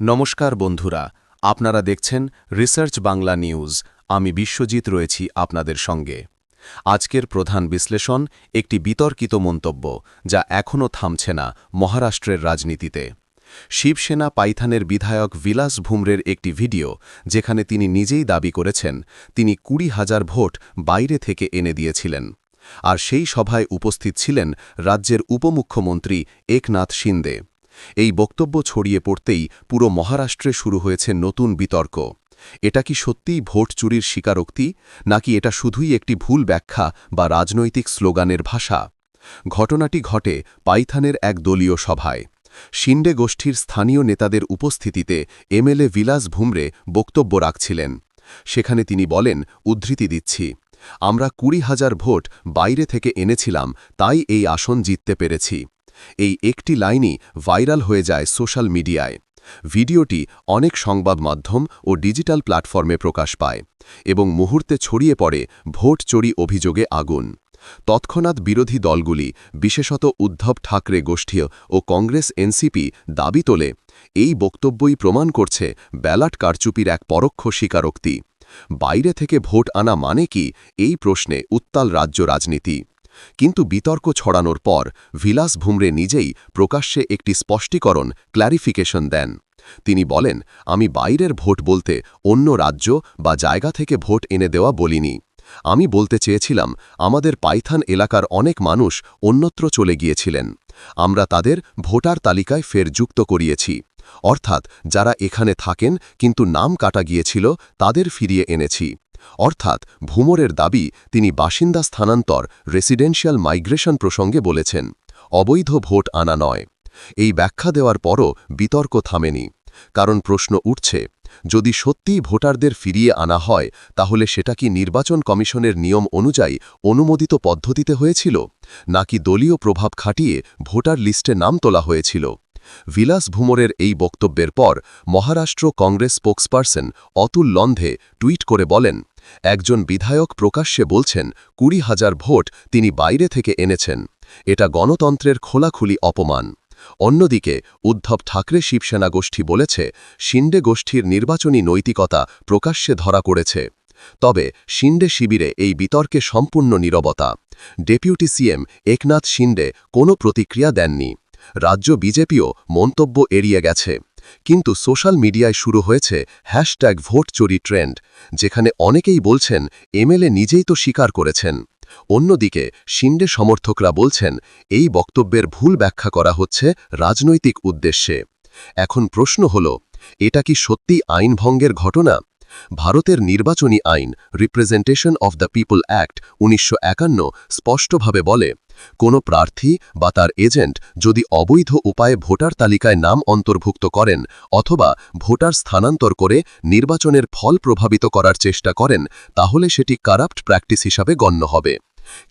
নমস্কার বন্ধুরা, আপনারা দেখছেন রিসার্চ বাংলা নিউজ। আমি বিশ্বজিৎ রয়েছি আপনাদের সঙ্গে। আজকের প্রধান বিশ্লেষণ, একটি বিতর্কিত মন্তব্য, যা এখনও থামছে না মহারাষ্ট্রের রাজনীতিতে। শিবসেনা পাইথানের বিধায়ক বিলাস ভুমরের একটি ভিডিও, যেখানে তিনি নিজেই দাবি করেছেন, তিনি কুড়ি হাজার ভোট বাইরে থেকে এনে দিয়েছিলেন। আর সেই সভায় উপস্থিত ছিলেন রাজ্যের উপমুখ্যমন্ত্রী একনাথ শিন্দে। এই বক্তব্য ছড়িয়ে পড়তেই পুরো মহারাষ্ট্রে শুরু হয়েছে নতুন বিতর্ক। এটা কি সত্যিই ভোট চুরির স্বীকারোক্তি, নাকি এটা শুধুই একটি ভুল ব্যাখ্যা বা রাজনৈতিক স্লোগানের ভাষা? ঘটনাটি ঘটে পাইথানের এক দলীয় সভায়। শিন্ডে গোষ্ঠীর স্থানীয় নেতাদের উপস্থিতিতে এমএলএ বিলাস ভুমরে বক্তব্য রাখছিলেন। সেখানে তিনি বলেন, উদ্ধৃতি দিচ্ছি। আমরা কুড়ি হাজার ভোট বাইরে থেকে এনেছিলাম, তাই এই আসন জিততে পেরেছি। এই একটি লাইনই ভাইরাল হয়ে যায় সোশ্যাল মিডিয়ায়। ভিডিওটি অনেক সংবাদ মাধ্যম ও ডিজিটাল প্ল্যাটফর্মে প্রকাশ পায় এবং মুহূর্তে ছড়িয়ে পড়ে ভোট চুরি অভিযোগে আগুন। তৎক্ষণাৎ বিরোধী দলগুলি, বিশেষত উদ্ধব ঠাকরে গোষ্ঠী ও কংগ্রেস এনসিপি, দাবি তোলে, এই বক্তব্যই প্রমাণ করছে ব্যালট কারচুপির এক পরোক্ষ স্বীকারোক্তি। বাইরে থেকে ভোট আনা মানে কি? এই প্রশ্নে উত্তাল রাজ্য রাজনীতি। কিন্তু বিতর্ক ছড়ানোর পর ভিলাস ভুমরে নিজেই প্রকাশ্যে একটি স্পষ্টীকরণ ক্ল্যারিফিকেশন দেন। তিনি বলেন, আমি বাইরের ভোট বলতে অন্য রাজ্য বা জায়গা থেকে ভোট এনে দেওয়া বলিনি। আমি বলতে চেয়েছিলাম, আমাদের পাইথান এলাকার অনেক মানুষ অন্যত্র চলে গিয়েছিলেন। আমরা তাদের ভোটার তালিকায় ফের যুক্ত করিয়েছি। অর্থাৎ যারা এখানে থাকেন কিন্তু নাম কাটা গিয়েছিল, তাদের ফিরিয়ে এনেছি। অর্থাৎ ভুমরের দাবি, তিনি বাসিন্দা স্থানান্তর রেসিডেন্সিয়াল মাইগ্রেশন প্রসঙ্গে বলেছেন, অবৈধ ভোট আনা নয়। এই ব্যাখ্যা দেওয়ার পরও বিতর্ক থামেনি। কারণ প্রশ্ন উঠছে, যদি সত্যিই ভোটারদের ফিরিয়ে আনা হয়, তাহলে সেটা কি নির্বাচন কমিশনের নিয়ম অনুযায়ী অনুমোদিত পদ্ধতিতে হয়েছিল? নাকি দলীয় প্রভাব খাটিয়ে ভোটার লিস্টে নাম তোলা হয়েছিল? ভিলাস ভুমরের এই বক্তব্যের পর মহারাষ্ট্র কংগ্রেস স্পোক্সপারসন অতুল লন্ধে টুইট করে বলেন একজন বিধায়ক প্রকাশ্যে বলছেন, কুড়ি হাজার ভোট তিনি বাইরে থেকে এনেছেন। এটা গণতন্ত্রের খোলাখুলি অপমান। অন্যদিকে, উদ্ধব ঠাকরে শিবসেনা গোষ্ঠী বলেছে শিন্ডে গোষ্ঠীর নির্বাচনী নৈতিকতা প্রকাশ্যে ধরা করেছে তবে শিন্ডে শিবিরে এই বিতর্কে সম্পূর্ণ নীরবতা। ডেপুটি সিএম একনাথ শিন্ডে কোনো প্রতিক্রিয়া দেননি। রাজ্য বিজেপিও মন্তব্য এড়িয়ে গেছে। কিন্তু সোশ্যাল মিডিয়ায় শুরু হয়েছে হ্যাশট্যাগ ভোট চুরি ট্রেন্ড, যেখানে অনেকেই বলছেন এমএলএ নিজেই তো স্বীকার করেছেন। অন্যদিকে শিন্ডে সমর্থকরা বলছেন এই বক্তব্যের ভুল ব্যাখ্যা করা হচ্ছে রাজনৈতিক উদ্দেশ্যে। এখন প্রশ্ন হল, এটা কি সত্যি আইনভঙ্গের ঘটনা? ভারতের নির্বাচনী আইন representation of the people act উনিশশো স্পষ্টভাবে বলে কোনো প্রার্থী বা তার এজেন্ট যদি অবৈধ উপায়ে ভোটার তালিকায় নাম অন্তর্ভুক্ত করেন অথবা ভোটার স্থানান্তর করে নির্বাচনের ফল প্রভাবিত করার চেষ্টা করেন, তাহলে সেটি কারাপ্ট প্র্যাকটিস হিসাবে গণ্য হবে।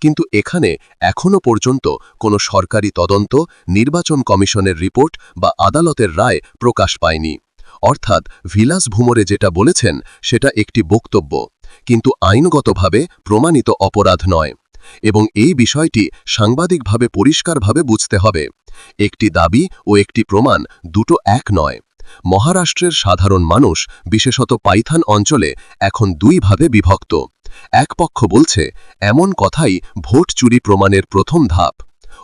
কিন্তু এখানে এখনও পর্যন্ত কোনো সরকারি তদন্ত, নির্বাচন কমিশনের রিপোর্ট বা আদালতের রায় প্রকাশ পায়নি। অর্থাৎ ভিলাস ভুমরে যেটা বলেছেন, সেটা একটি বক্তব্য। কিন্তু আইনগতভাবে প্রমাণিত অপরাধ নয়। এবং এই বিষয়টি সাংবাদিকভাবে পরিষ্কারভাবে বুঝতে হবে। একটি দাবি ও একটি প্রমাণ দুটো এক নয়। মহারাষ্ট্রের সাধারণ মানুষ, বিশেষত পাইথান অঞ্চলে, এখন দুইভাবে বিভক্ত। এক পক্ষ বলছে, এমন কথাই ভোট চুরি প্রমাণের প্রথম ধাপ।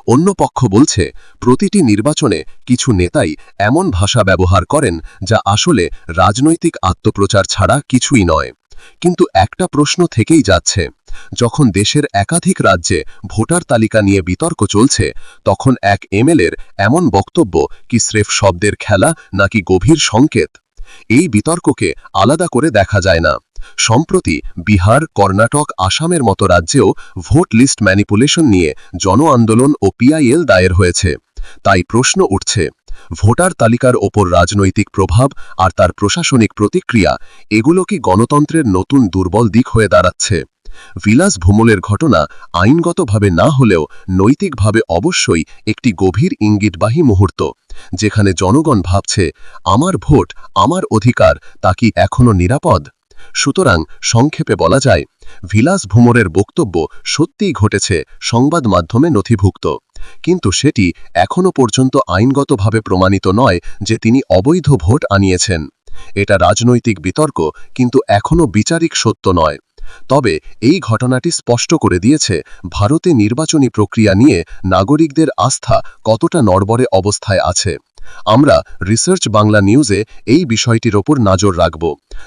অন্য পক্ষ বলছে, প্রতিটি নির্বাচনে কিছু নেতাই এমন ভাষা ব্যবহার করেন যা আসলে রাজনৈতিক আত্মপ্রচার ছাড়া কিছুই নয়। কিন্তু একটা প্রশ্ন থেকেই যাচ্ছে। যখন দেশের একাধিক রাজ্যে ভোটার তালিকা নিয়ে বিতর্ক চলছে, তখন এক এমএলএর এমন বক্তব্য কি স্রেফ শব্দের খেলা নাকি গভীর সংকেত? এই বিতর্ককে আলাদা করে দেখা যায় না। সম্প্রতি বিহার, কর্ণাটক, আসামের মতো রাজ্যেও ভোট লিস্ট ম্যানিপুলেশন নিয়ে জন আন্দোলন ও পিআইএল দায়ের হয়েছে। তাই প্রশ্ন উঠছে ভোটার তালিকার ওপর রাজনৈতিক প্রভাব আর তার প্রশাসনিক প্রতিক্রিয়া, এগুলো কি গণতন্ত্রের নতুন দুর্বল দিক হয়ে দাঁড়াচ্ছে? ভিলাস ভূমলের ঘটনা আইনগতভাবে না হলেও নৈতিকভাবে অবশ্যই একটি গভীর ইঙ্গিতবাহী মুহূর্ত, যেখানে জনগণ ভাবছে, আমার ভোট, আমার অধিকার, তা কি এখনও নিরাপদ? সুতরাং সংক্ষেপে বলা যায় ভিলাস ভুমরের বক্তব্য সত্যিই ঘটেছে সংবাদ মাধ্যমে নথিভুক্ত। কিন্তু সেটি এখনও পর্যন্ত আইনগতভাবে প্রমাণিত নয় যে তিনি অবৈধ ভোট আনিয়েছেন। এটা রাজনৈতিক বিতর্ক, কিন্তু এখনও বিচারিক সত্য নয়। তবে এই ঘটনাটি স্পষ্ট করে দিয়েছে, ভারতে নির্বাচনী প্রক্রিয়া নিয়ে নাগরিকদের আস্থা কতটা নড়বড়ে অবস্থায় আছে। আমরা রিসার্চ বাংলা নিউজে এই বিষয়টির ওপর নজর রাখব।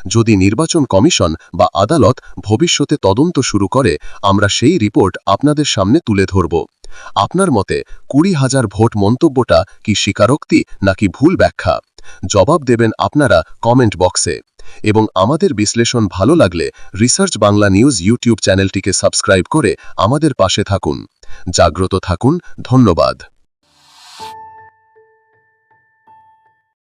যদি নির্বাচন কমিশন বা আদালত ভবিষ্যতে তদন্ত শুরু করে, আমরা সেই রিপোর্ট আপনাদের সামনে তুলে ধরব। আপনার মতে কুড়ি হাজার ভোট মন্তব্যটা কি স্বীকারোক্তি নাকি ভুল ব্যাখ্যা? জবাব দেবেন আপনারা কমেন্ট বক্সে। এবং আমাদের বিশ্লেষণ ভালো লাগলে রিসার্চ বাংলা নিউজ ইউটিউব চ্যানেলটিকে সাবস্ক্রাইব করে আমাদের পাশে থাকুন। জাগ্রত থাকুন, ধন্যবাদ।